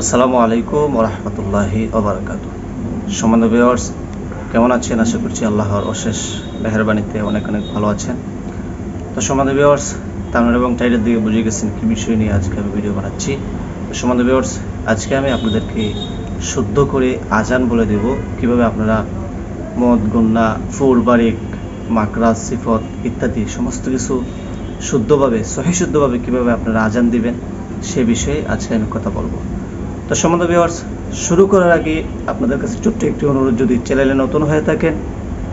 আসসালামু আলাইকুম রহমতুল্লাহি ওবরাকাত সমান ভিওয়ার্স কেমন আছেন? আশা করছি আল্লাহর অশেষ মেহরবানিতে অনেক অনেক ভালো আছেন। তো সমান ভিওয়ার্স তামিল এবং টাইটের দিকে বুঝে গেছেন কী বিষয় নিয়ে আজকে আমি ভিডিও বানাচ্ছি। তো সমান ভিওয়ার্স আজকে আমি আপনাদেরকে শুদ্ধ করে আজান বলে দেব। কীভাবে আপনারা মদ, গন্না, ফুর, বারিক, মাকরাজ, সিফত ইত্যাদি সমস্ত কিছু শুদ্ধভাবে, সহিশুদ্ধভাবে কীভাবে আপনারা আজান দিবেন, সে বিষয়ে আজকে আমি কথা বলব। তো সম্বন্ধ ভিওয়ার্স শুরু করার আগে আপনাদের কাছে ছোট্ট একটি অনুরোধ, যদি চ্যানেলে নতুন হয়ে থাকেন,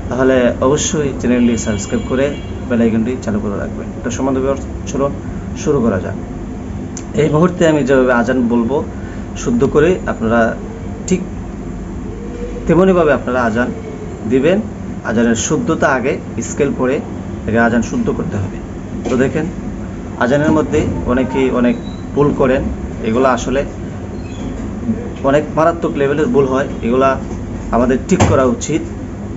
তাহলে অবশ্যই চ্যানেলটি সাবস্ক্রাইব করে বেলাইকনটি চালু করে রাখবেন। তো সম্বন্ধ ভিওয়ার্স চলুন শুরু করা যাক। এই মুহূর্তে আমি যেভাবে আজান বলব, শুদ্ধ করে আপনারা ঠিক তেমনইভাবে আপনারা আজান দিবেন। আজানের শুদ্ধতা আগে স্কেল পরে আগে আজান শুদ্ধ করতে হবে। তো দেখেন, আজানের মধ্যে অনেকেই অনেক ভুল করেন। এগুলো আসলে অনেক মারাত্মক লেভেলের ভুল হয়, এগুলা আমাদের ঠিক করা উচিত।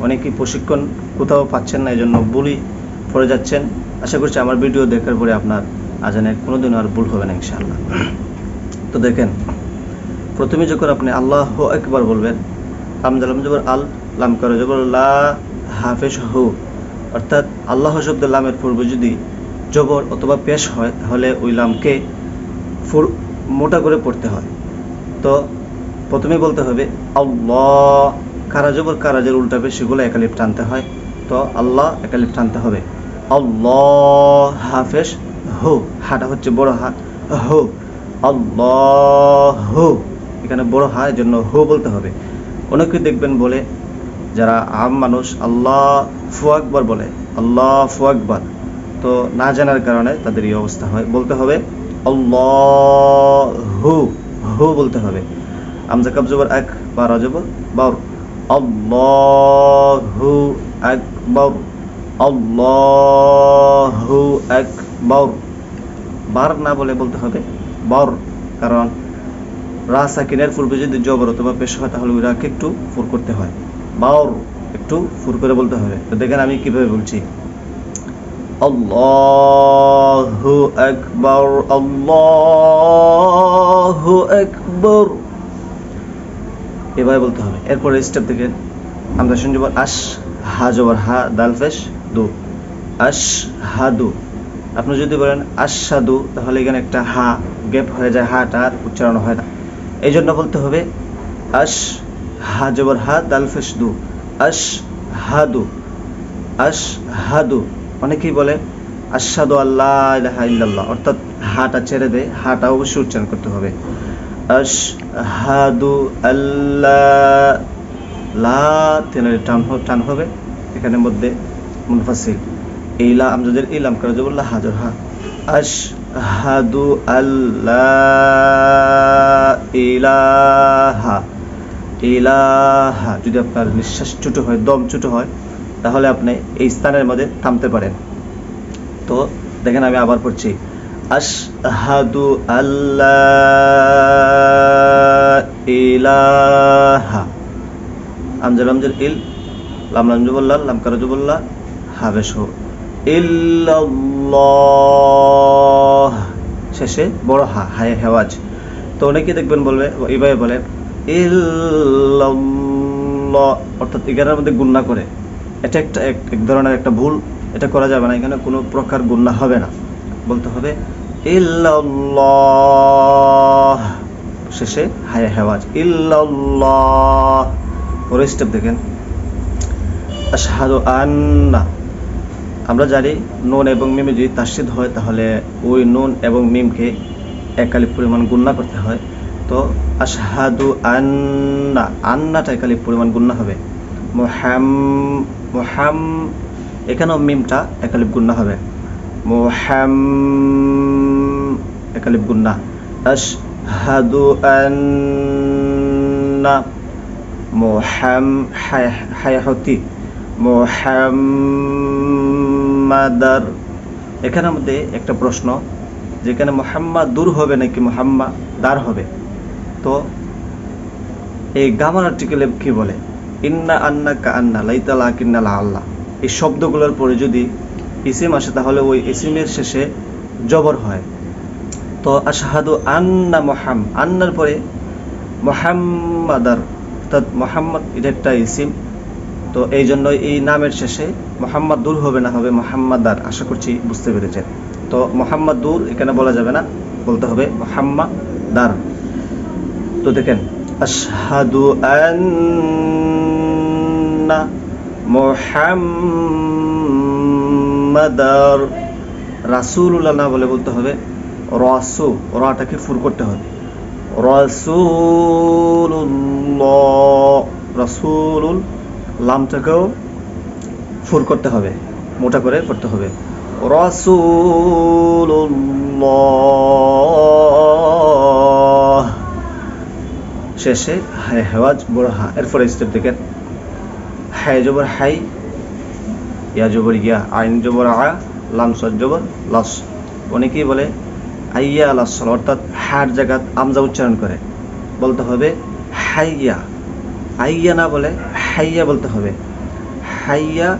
অনেকেই প্রশিক্ষণ কোথাও পাচ্ছেন না এই জন্য ভুলই পড়ে যাচ্ছেন। আশা করছি আমার ভিডিও দেখার পরে আপনার আজানের কোনোদিন আর ভুল হবে না, ইনশাআল্লাহ। তো দেখেন, প্রথমে যখন আপনি আল্লাহ একবার বলবেন আমজালাম জবর আল, লাম করে জবর লা হাফেজ হু অর্থাৎ আল্লাহ শব্দ লামের পূর্বে যদি জবর অথবা পেশ হয়, তাহলে ওই লামকে মোটা করে পড়তে হয়। তো প্রথমে বলতে হবে, আল্লাহ কারা জবর কারাজের উল্টাবে সেগুলো একালিপ টানতে হয়। তো আল্লাহ একালিপ টানতে হবে আল্লাহ হাফেজ হু, হাটা হচ্ছে বড় হা, হু, আল্লাহ। হু এখানে বড় হা জন্য হু বলতে হবে। অনেকে দেখবেন বলে, যারা আম মানুষ, আল্লাহ ফু আকবর বলে, আল্লাহ ফু আকবর। তো না জানার কারণে তাদের এই অবস্থা হয়। বলতে হবে, আল্লাহ, হু হু বলতে হবে। আমজা কাব জবর এক বা রাজবর বাউর। আল্লাহু আকবর আল্লাহু আকবর। বার না বলে বলতে হবে, বর। কারণ রা সাকিনের পূর্বে যদি জবর অথবা পেশ হয়, তাহলে ওই একটু ফুর করতে হয়। বাউর একটু ফুর করে বলতে হবে। তো দেখেন আমি কীভাবে বলছি। আল্লাহু আকবর আল্লাহু আকবর। এভাবে বলতে হবে। এরপরে স্টেপ থেকে আমরা শুনছি আশ হা জবর হা দাল ফেশ দু। আশ হাদু আপনি যদি বলেন আশাদু তাহলে এখানে একটা হা গ্যাপ হয়ে যায়, হাটা আর উচ্চারণ হয় না। এই জন্য বলতে হবে আশ হা জবর হা দাল ফেস দু। আশ হাদু আশ হাদু অনেকেই বলে আশাদু আল্লাহ ইল্লাল্লাহ, অর্থাৎ হাটা ছেড়ে দেয় হাটা অবশ্যই উচ্চারণ করতে হবে। আশহাদু আল্লাহ লা তেনারি টান টান হবে। এখানের মধ্যে মুনফাসিল। ইলা আমজাদের ইলাম করে জবুল্লাহ হাজর হা আশহাদু আল্লাহ ইলাহা ইলাহা। যদি আপনার নিঃশ্বাস ছোট হয়, দম ছোট হয়, তাহলে আপনি এই স্থানের মধ্যে থামতে পারেন। তো দেখেন আমি আবার পড়ছি। আশহাদু আল্লাহ ইলাহা। আমজাল আমজাল ইল, লাম লাম জবল্লাহ, লাম কারা জবল্লাহ হাবেশ ইল্লাল্লাহ। শেষে বড় হা, হায়, হেওয়াজ। তো অনেকে দেখবেন বলবে এইভাবে বলে, ইল্লাল্লাহ, অর্থাৎ এগারোর মধ্যে গুন্না করে। এটা একটা এক এক ধরনের একটা ভুল, এটা করা যাবে না, এখানে কোনো প্রকার গুন্না হবে না। বলতে হবে, ইল্লাল্লাহ। শেষে হায় হেওয়াজ, ইল্লাল্লাহ। পরে স্টেপ দেখেন, আশহাদু আন্না। আমরা জানি নুন এবং মিমে যদি তাসিদ হয়, তাহলে ওই নুন এবং মিমকে একালি পরিমাণ গুন্না করতে হয়। তো, আশহাদু আন্না। আন্নাটা একালি পরিমাণ গুন্না হবে। মোহাম মোহাম এখানেও মিমটা একালিপ গুন্না হবে। মোহাম একালিপ গুন্না আশহাদু আন্না মোহাম হায়াহতি মোহাম্মাদার এখানের মধ্যে একটা প্রশ্ন, যেখানে মোহাম্মা দূর হবে নাকি মোহাম্মা দার হবে? তো এই গামার আর্টিকেলে কি বলে? ইন্না আন্না কা আন্না, লাইতালা কিন্না আল্লাহ এই শব্দগুলোর পরে যদি ইসিম আসে তাহলে ওই ইসিমের শেষে জবর হয়। তো আশহাদু আন্না মোহাম, আন্নার পরে মোহাম্মাদার, অর্থাৎ মোহাম্মদ এটা একটা ইসিম তো এই জন্য এই নামের শেষে মোহাম্মদ দূর হবে না, হবে মোহাম্মদার, আশা করছি বুঝতে পেরেছেন। তো মোহাম্মদ দূর, এখানে বলা যাবে না, বলতে হবে মোহাম্মদার। তো দেখেন, আশহাদু আন্না মুহাম্মাদার রাসূলুল্লাহ না বলে বলতে হবে রসু রাটাকে ফুর করতে হবে। রাসূলুল্লাহ, রাসূলুল লামটাকেও ফুর করতে হবে, মোটা করে করতে হবে। রাসূলুল্লাহ, শেষে হায় হেওয়াজ, বড় হা, এরপরে স্টেপ দেখেন। হায়, জবর হাই ইয়া জবর ইয়া আইন জবর আ লাম সজ্জবর জবর, লস। অনেকেই বলে আইয়া লাস অর্থাৎ হার জায়গাত আমজা উচ্চারণ করে। বলতে হবে, হাইয়া। আইয়া না বলে, হাইয়া বলতে হবে। হাইয়া,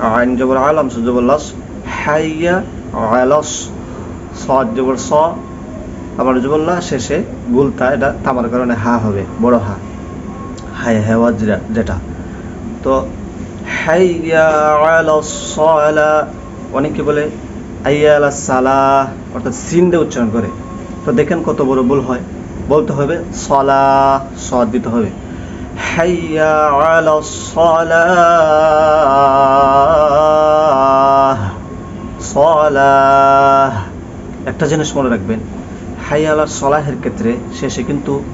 আইন জবর আ লাম সদ জবর, লস। হাইয়া আলস সদ জবর, স। আবার জবল্লা শেষে গুলতা এটা তামার কারণে হা হবে, বড় হা। হাই হেওয়াজ যেটা। তো হাইয়া অনেকে বলে আইয়া আলা অর্থাৎ সিন উচ্চারণ করে। তো দেখেন কত বড় ভুল হয়। বলতে হবে সলা, সদ দিতে হবে। হাইয়া সলা। একটা জিনিস মনে রাখবেন হাই আলা সলাহের ক্ষেত্রে শেষে কিন্তু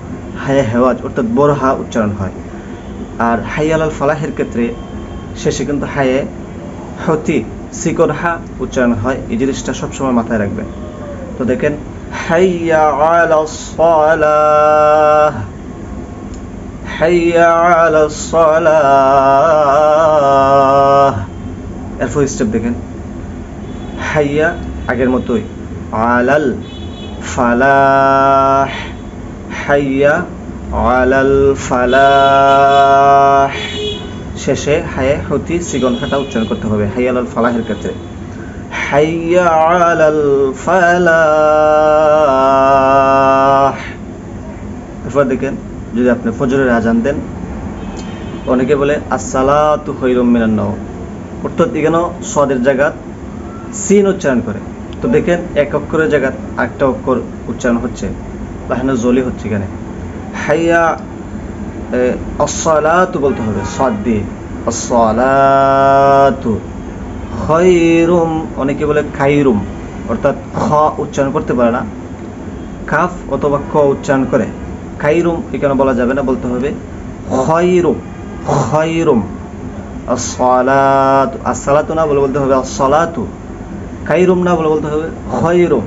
হায়া হেওয়াজ অর্থাৎ বড় হা উচ্চারণ হয়। আর হাই আলাল ফালাহের ক্ষেত্রে শেষে কিন্তু হায়ে, হতি, সিকর হা উচ্চারণ হয়। এই জিনিসটা সবসময় মাথায় রাখবেন। তো দেখেন, হাইয়া হাইয়া এরপর স্টেপ দেখেন। হাইয়া আগের মতোই, আলাল ফালাহ, হাইয়া আলাল ফালাহ। শেষে হায়ে হতি সিগন খাটা উচ্চারণ করতে হবে হাইয়া আলাল ফালাহের ক্ষেত্রে। হাইয়া এরপর দেখেন, যদি আপনি ফজরের আজান দেন, অনেকে বলে, আসসালাতু খৈরুম মিনান নাওম। অর্থাৎ এখানে সদের জায়গা সিন উচ্চারণ করে। তো দেখেন, এক অক্ষরের জায়গা একটা অক্ষর উচ্চারণ হচ্ছে। তাহলে জলি হচ্ছে এখানে। হাইয়া অসলাতু বলতে হবে সদ দিয়ে অসলাতু খৈরুম অনেকে বলে খাইরুম অর্থাৎ খ উচ্চারণ করতে পারে না। কাফ অথবা ক উচ্চারণ করে। খাইরুম এখানে বলা যাবে না, বলতে হবে খৈরুম খৈরুম আসলাতু আসসালাতু না বলে বলতে হবে আসসালাতু। খাইরুম না বলে বলতে হবে খৈরুম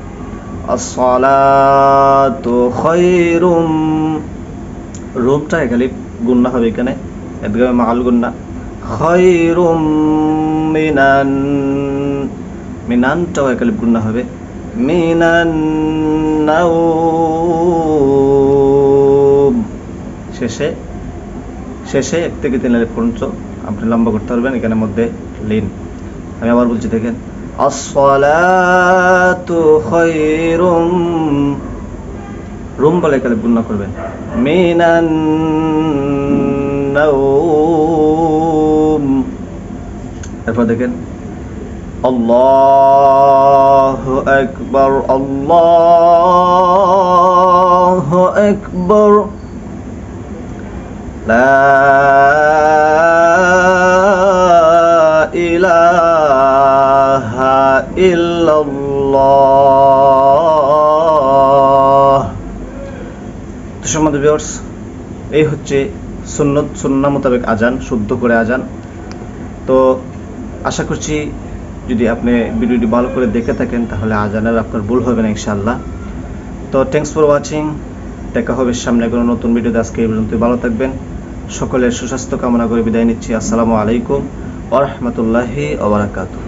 আসসালাতু খৈরুম রুমটা এখানে গুন্না হবে এখানে। এদিকে মাল গুন্না খৈরুম মিনান। মিনানটাও একালিপ গুন্না হবে। মিনান শেষে শেষে এক থেকে তিন লাইন পর্যন্ত আপনি লম্বা করতে পারবেন এখানে মধ্যে লিন। আমি আবার বলছি দেখেন, আসসালাতু খৈরুম রোম বলে কালে গুণনা করবেন মিনান তারপর দেখেন আল্লাহ একবার আল্লাহ একবার ইলাহা ইল্লা ভিউয়ার্স এই হচ্ছে সুন্নত, সুন্না মোতাবেক আজান, শুদ্ধ করে আজান। তো আশা করছি যদি আপনি ভিডিওটি ভালো করে দেখে থাকেন, তাহলে আজানের আপনার ভুল হবে না, ইনশাআল্লাহ। তো থ্যাংকস ফর ওয়াচিং দেখা হবে সামনে কোনো নতুন ভিডিওতে। আজকে এই পর্যন্ত ভালো থাকবেন। সকলের সুস্বাস্থ্য কামনা করে বিদায় নিচ্ছি। আসসালামু আলাইকুম ওরহমতুল্লাহি ওবরাকাতুহ